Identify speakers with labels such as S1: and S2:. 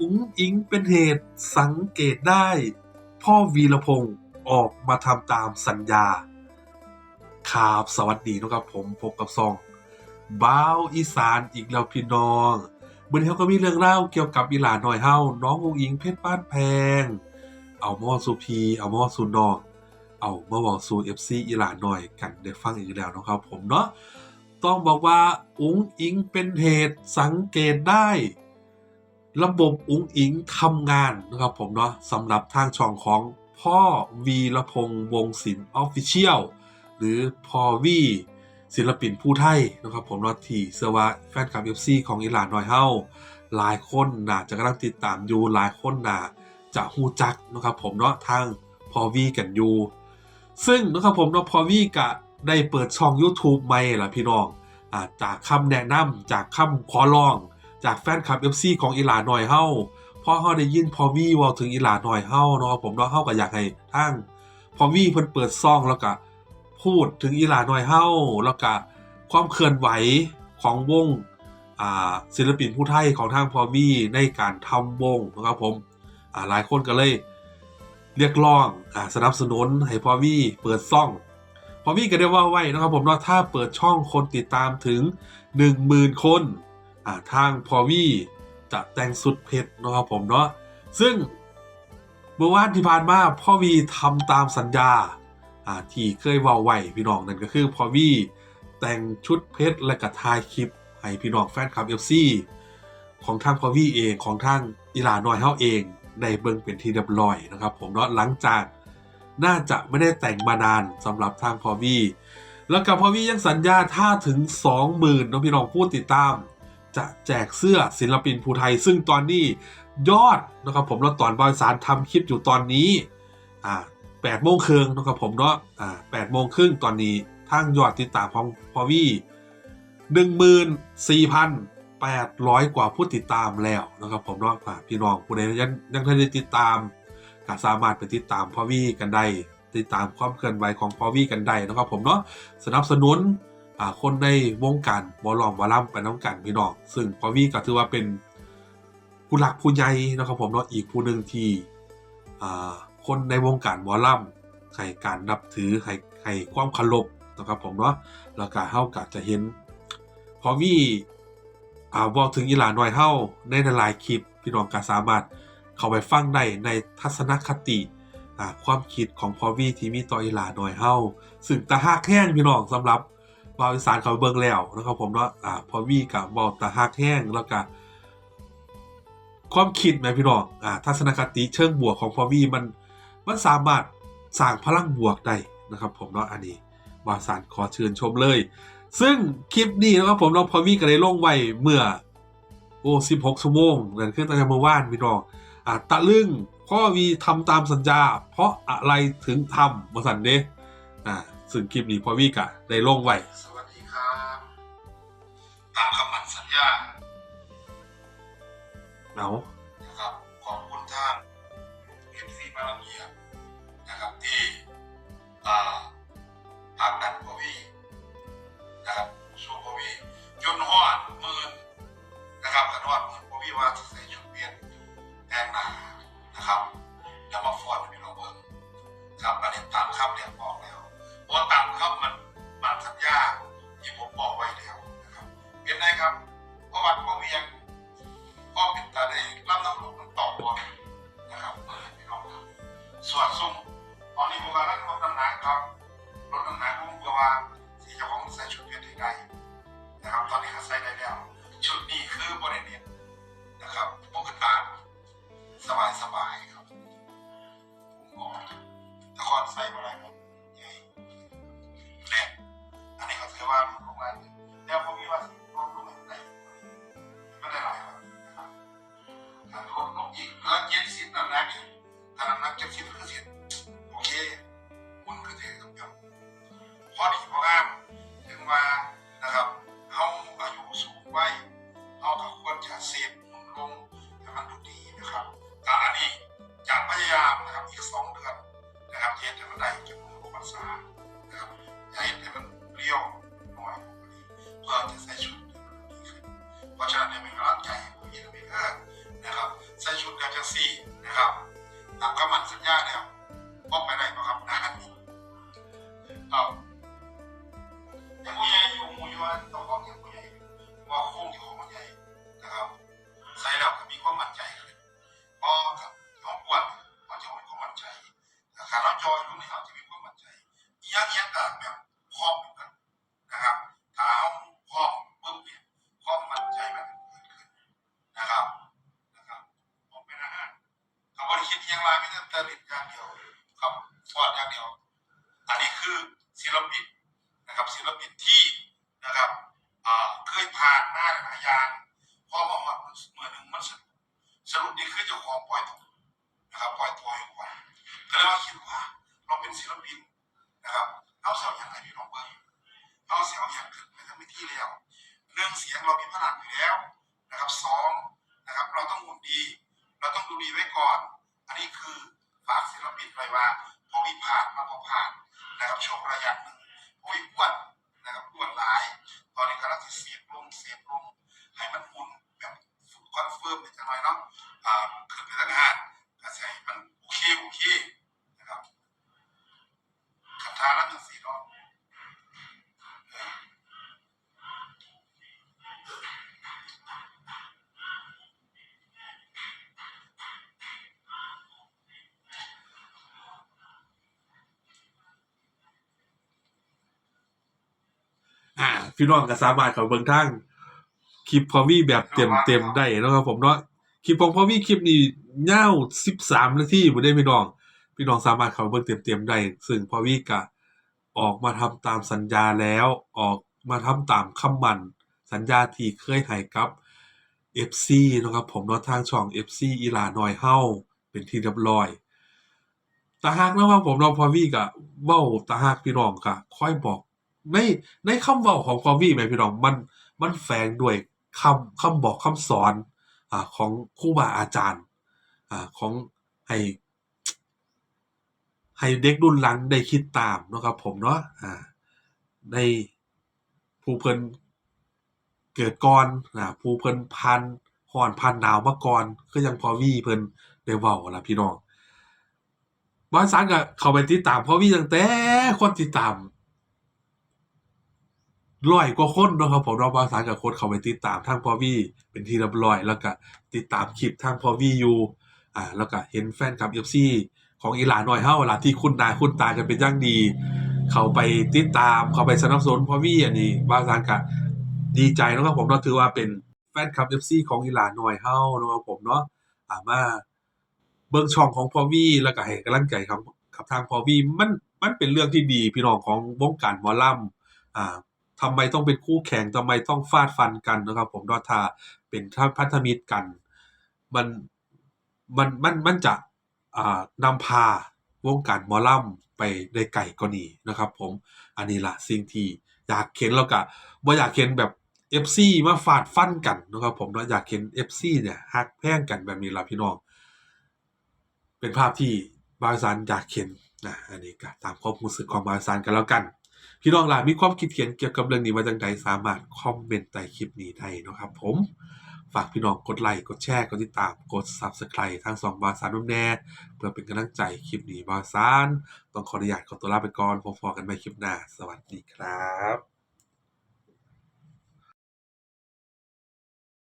S1: อุ๋งอิงเป็นเหตุสังเกตได้ พ่อวีรพงศ์ออกมาทำตามสัญญาครับสวัสดีนะครับผมพบกับซองบ้าวอีสานอีกแล้วพี่น้องเมื่อนี้เขาก็มีเรื่องเล่าเกี่ยวกับอีหลานหน่อยเฮาน้องอุ๋งอิงเพชรบ้านแพง เอามาเว่าสู่พีเอามาเว่าสู่น้องเอามาเว่าสู่ FC อีหลานหน่อยกันได้ฟังอีกแล้วนะครับผมเนาะต้องบอกว่าอุ๋งอิงเป็นเหตุสังเกตได้ ระบบอุ๋งอิงทำงานนะครับผมเนาะสำหรับทางช่องของพ่อวีรพงษ์วงศิลป์ออฟฟิเชียลหรือพ่อวีศิลปินผู้ไทยนะครับผมเนาะที่เชื่อว่าแฟนคลับ FC ของอีหลานน้อยเฮาหลายคนน่าจะกำลังติดตามอยู่หลายคนน่าจะฮู้จักนะครับผมเนาะทางพอวีกันอยู่ซึ่งนะครับผมเนาะพอวีกะได้เปิดช่อง YouTube ใหม่ละพี่น้องอจากคำแนะนำจากคำขอร้อง จากแฟนคลับ FC ของอีหลาหน่อยเฮาพ่อเฮาได้ยินพอวีเว้าถึงอีหลาหน่อยเฮาเนาะผมเนาะเฮาก็อยากให้ทางพอวีเพิ่นเปิดซองแล้วก็พูดถึงอีหลาหน่อยเฮาแล้วก็ความเคลื่อนไหวของวงอ่าศิลปินผู้ไทยของทางพอวีในการทำวงนะครับผมอ่าหลายคนก็เลยเรียกร้องอ่าสนับสนุนให้พอวีเปิดซ่องพอวีก็ได้ว่าไว้นะครับผมว่าถ้าเปิดช่องคนติดตามถึง 10,000 คนอ่า ทางพอวีจะแต่งสุดเพชรนะครับผมเนาะซึ่งเมื่อวานที่ผ่านมาพ่อวีทำตามสัญญาที่เคยว่าไว้พี่น้องนั่นก็คือพอวีแต่งชุดเพชรและก็ถ่ายคลิป ให้พี่น้องแฟนคลับ FC ของทางพอวีเองของทางอีลาน้อยเฮาเองได้เบิ่งเป็นที่เรียบร้อยนะครับ ผมเนาะหลังจากน่าจะไม่ได้แต่งมานานสำหรับทางพอวีแล้วกับพอวียังสัญญาถ้าถึง 20,000น้องพี่น้องผู้ติดตาม จะแจกเสื้อศิลปินภูไทย ซึ่งตอนนี้ยอดนะครับผมแล้วตอนบริสารทำคลิปอยู่ตอนนี้อ่าแปดโมงครึ่งนะครับผมเนาะอ่าแปดโมงครึ่งตอนนี้ทางยอดติดตามของพอวีหนึ่งหมื่นสี่พันแปดร้อยกว่าผู้ติดตามแล้วนะครับผมเนาะพี่น้องผู้ใดยังยังไม่ได้ติดตามก็สามารถไปติดตามพอวี่กันได้ติดตามความเคลื่อนไหวของพอวี่กันได้นะครับผมเนาะสนับสนุน คนในวงการบอลลองบอลล่ำไปน้องกันพี่น้องซึ่งพอวีก็ถือว่าเป็นผู้หลักผู้ใหญ่นะครับผมเนาะอีกผู้หนึ่งที่คนในวงการบอลล่ำให้การนับถือให้ให้ความเคารพนะครับผมเนาะแล้วก็เฮาก็จะเห็น พอวีอ่าบอกถึงอีหลาน้อยเฮาในหลายคลิปพี่น้องก็สามารถเข้าไปฟังได้ในทัศนคติความคิดของพอวีที่มีต่ออีหลาน้อยเฮาซึ่งตาฮักแห้งพี่น้องสำหรับ บาอีสานเขาเบิ่งแล้วนะครับผมเนาะอ่าพอวีกับบอลตาฮักแห้งแล้วก็ความคิดแหมพี่น้องอ่าทัศนคติเชิงบวกของพอวีมันมันสามารถสร้างพลังบวกได้นะครับ ผมเนาะอันนี้บาอีสานขอเชิญชมเลย ซึ่งคลิปนี้นะครับผมเนาะพอวีก็ได้ลงไว้เมื่อโอ้16ชั่วโมงนั่นคือตั้งแต่เมื่อวานพี่น้องอ่าตะลึงพ่อวีทำตามสัญญา เพราะอะไรถึงทำมาสันเดะอ่า ซึ่งคลิปนี้พอวีก็ได้ลงไว้
S2: สวัสดีครับตามคำมั่นสัญญา
S1: เอา
S2: เสีบหนุนลงแต่มันดูดีนะครับตามนนี้จะพยายามนะครับอีกสองเดือนนะครับเทสให้มันได้จนถึงภาษานะครับให็นให้มันเรียวหน่อยเพื่อจะใส่ชุดมันดีขึ้นเพราะฉะนั้นเป็นกำลังใจให้ผมเองนะครับใส่ชุดกาแท็กซี่นะครับตามคำมั่นสัญญาแล้วบอกไปไหนบ้าครับนะเอาอย่าผู้ใหญ่อยู่หมุ่ยวนต้อง ทอดอย่างเดียว อันนี้คือศิลปินนะครับศิลปินที่นะครับเคยผ่านมาหลายอย่างพอมาหมดเมื่อหนึ่งมันสรุปสรุปนี่คือเจ้าของปล่อยตัวนะครับปล่อยตัวอยู่ก่อนก็เลยว่าคิดว่าเราเป็นศิลปินนะครับเอาเสียงอย่างไรพี่น้องเบิ้งเอาเสียงอย่างขึ้นไปทั้งวิธีแล้วเรื่องเสียงเรามีพลังอยู่แล้วนะครับสองนะครับเราต้องหุ่นดี เราต้องดูดีไว้ก่อน อันนี้คือฝากศิลปินไว้ว่า วิผ่านมาพอผ่านนะครับช่วงระยะหนึ่งวิวัฒน์
S1: พี่น้องก็สามารถเข้าเบิ่งทางคลิปพอวีแบบเต็มเต็มๆได้นะครับผมเนาะคลิปของพอวีคลิปนี้ยาว13นาทีบ่ได้พี่น้อง พี่น้องสามารถเข้าเบิ่งเต็มเต็มๆได้ซึ่งพอวีก็ออกมาทำตามสัญญาแล้ว ออกมาทำตามคำมั่นสัญญาที่เคยให้กับ FC นะครับผมเนาะทางช่อง FC อีลาน้อยเฮาเป็นที่เรียบร้อยตาฮักเนาะครับผมเนาะพอวีก็เว้าตาฮักพี่น้องก็ค่อยบอก ในในคำเว้าของพอวี่แม่พี่น้องมันมันแฝงด้วยคำคำบอกคำสอนอ่าของครูบาอาจารย์อ่าของให้ให้เด็กรุ่นหลังได้คิดตามเนาะครับผมเนาะอ่าในผู้เพิ่นเกิดก่อนอ่าผู้เพิ่นพันฮ้อนพันหนาวมาก่อนคือจังพอวี่เพิ่นได้เว้าล่ะพี่น้องบางสารก็เข้าไปติดตามพอวี่ตั้งแต่คนติดตาม ร้อยกว่าคนเนาะครับผมเราบางสารกับโคนเขาไปติดตามทางพอวีเป็นที่เรียบร้อย แล้วก็ติดตามคลิปทางพอวีอยู่อ่าแล้วก็เห็นแฟนคลับ FC ของอีหลาน้อยเฮ้าล่ะที่คุณนาคุณตากันเป็นอย่างดี เขาไปติดตามเขาไปสนับสนุนพอวีอันนี้บางสารก็ดีใจเนาะครับผมเนาถือว่าเป็นแฟนคลับ FC ของอีหลาน้อยเฮ้าเนาะครับผมเนาะอ่ามาเบิ่งช่องของพอวีแล้วก็ให้กำลังใจครับกับทางพอวีมันมันเป็นเรื่องที่ดีพี่น้องของวงการหมอลำอ่า ทำไมต้องเป็นคู่แข่งทำไมต้องฟาดฟันกันนะครับ ผมว่าถ้าเป็นถ้าพันธมิตรกัน มันมันมันมันจะนำพาวงการมอลำไปได้ไกลกว่านี้นะครับ ผมอันนี้ละสิ่งที่อยากเห็นแล้วก็บ่อยากเห็นแบบ FC มาฟาดฟันกันนะครับผมเนาะอยากเห็น FC เนี่ยฮักแพงกันแบบนี้ละพี่น้อง เป็นภาพที่บางสารอยากเห็นนะอันนี้ก็ตามความรู้สึกของบางสารกันแล้วกัน พี่น้องหลายมีความคิดเห็นเกี่ยวกับเรื่องนี้ว่าจังใดสามารถคอมเมนต์ใต้คลิปนี้ได้นะครับ ผมฝากพี่น้องกดไลค์กดแชร์กดติดตามกด Subscribe ทางสองบาสารนุ่มแน่เพื่อเป็นกำลังใจคลิปนี้บาสานต้องขออนุญาตขอตัวลาไปก่อนพบกันใหม่คลิปหน้า สวัสดีครับ